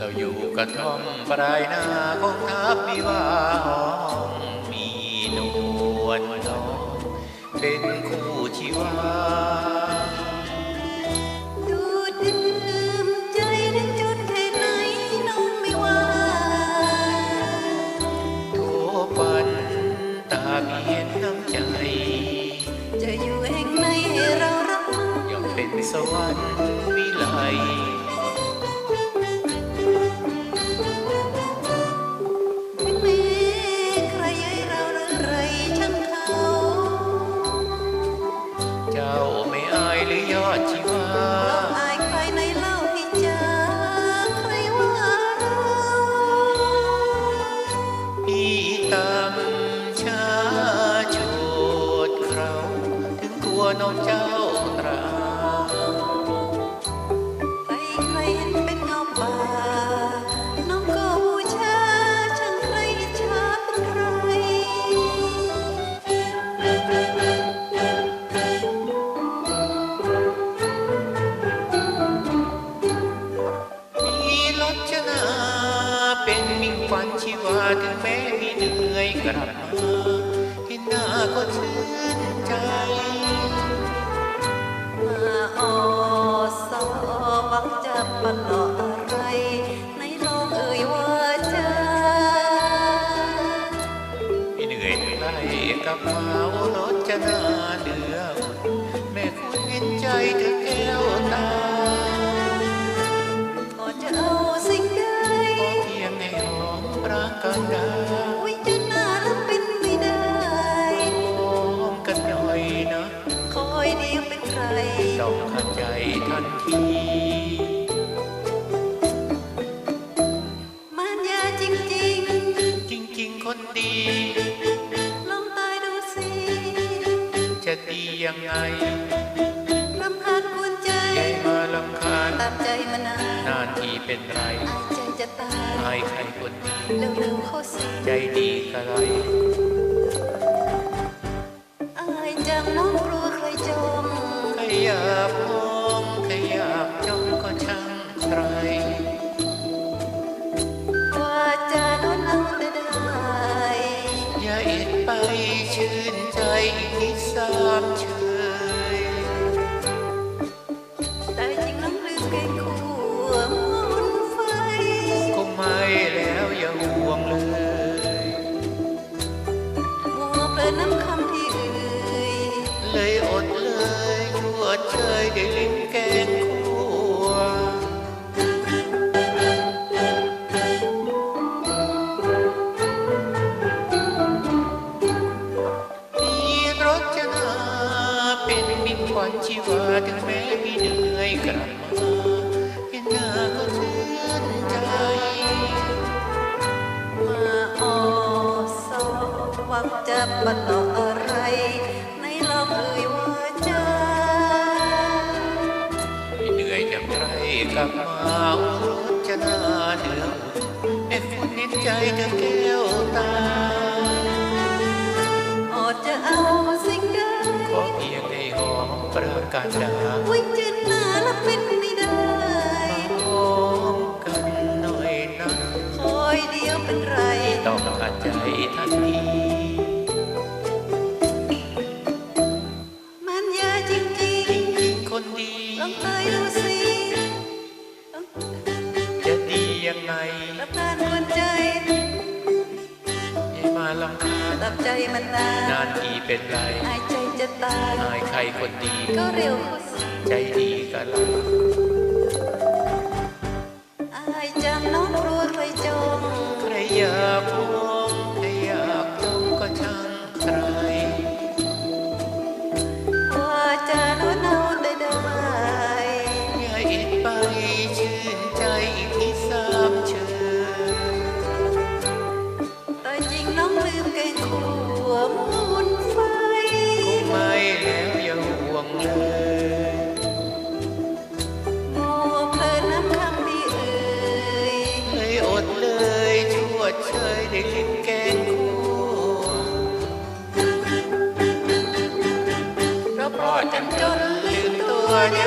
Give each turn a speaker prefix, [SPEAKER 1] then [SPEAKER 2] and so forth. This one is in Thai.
[SPEAKER 1] เราอยู่กระท่อมปลายนาของทับวิวาห้องมีนวลน้องเป็นคู่ชีวา
[SPEAKER 2] ดูดดื่มใจถึง
[SPEAKER 1] น้องเจ้าตรา
[SPEAKER 2] ใครใครเห็นเป็นเงาป่า น้องก็บูชาช่างใครอิจฉาเป็นไร
[SPEAKER 1] มีรถชนาเป็นมิ่งฝันชีวาถึงแม้มีเหนื่อยกลับมาเห็นหน้าก็ชื่นใจ
[SPEAKER 2] ออสอบังจะปะหลอ
[SPEAKER 1] จะดียังไง
[SPEAKER 2] รำคาญกวนใจยายมา
[SPEAKER 1] ลำคาญต
[SPEAKER 2] ามใจมานานน
[SPEAKER 1] านทีเป็นไรอ
[SPEAKER 2] ายใจจะตายอา
[SPEAKER 1] ยใครคนดี
[SPEAKER 2] เร็วๆเข้าสิใจ
[SPEAKER 1] ดีกะไร ชื่นใจที่สามชื่น วัญชีวาถึงแม้มีเหนื่อยกลับมาเห็นหน้าก็ชื่นใจ
[SPEAKER 2] มาออสอหวังจะบันหลออะไร ในลองเอ่ยว่าจะไ
[SPEAKER 1] ม่เหนื่อยจากไรกลับมาอารถชนาเหนืออุ่นเอ็คุณนิดใจเธอแก้วตา หอมประกาศดา
[SPEAKER 2] วิจารณาและเป็นไม่ได้
[SPEAKER 1] หอมกันหน่อยนะ
[SPEAKER 2] คอยเดียวเป็นไรต้
[SPEAKER 1] องขัดใจทันที
[SPEAKER 2] มันยาจริงจร
[SPEAKER 1] ิงๆคนดีลองตาย
[SPEAKER 2] ดูสิ
[SPEAKER 1] จะดียังไงรั
[SPEAKER 2] บการกวนใจ
[SPEAKER 1] ให้มาลำคาญตั
[SPEAKER 2] บใจมันนานนาน
[SPEAKER 1] ทีเป็นไรห
[SPEAKER 2] ายใจจะตายอ
[SPEAKER 1] ายใครคนดี ก
[SPEAKER 2] ็เร็วเข้าสิ
[SPEAKER 1] ใจดีกับเรา ได้กินแกงคั่วเราปลอดกันจนลืมตัวเนี่ย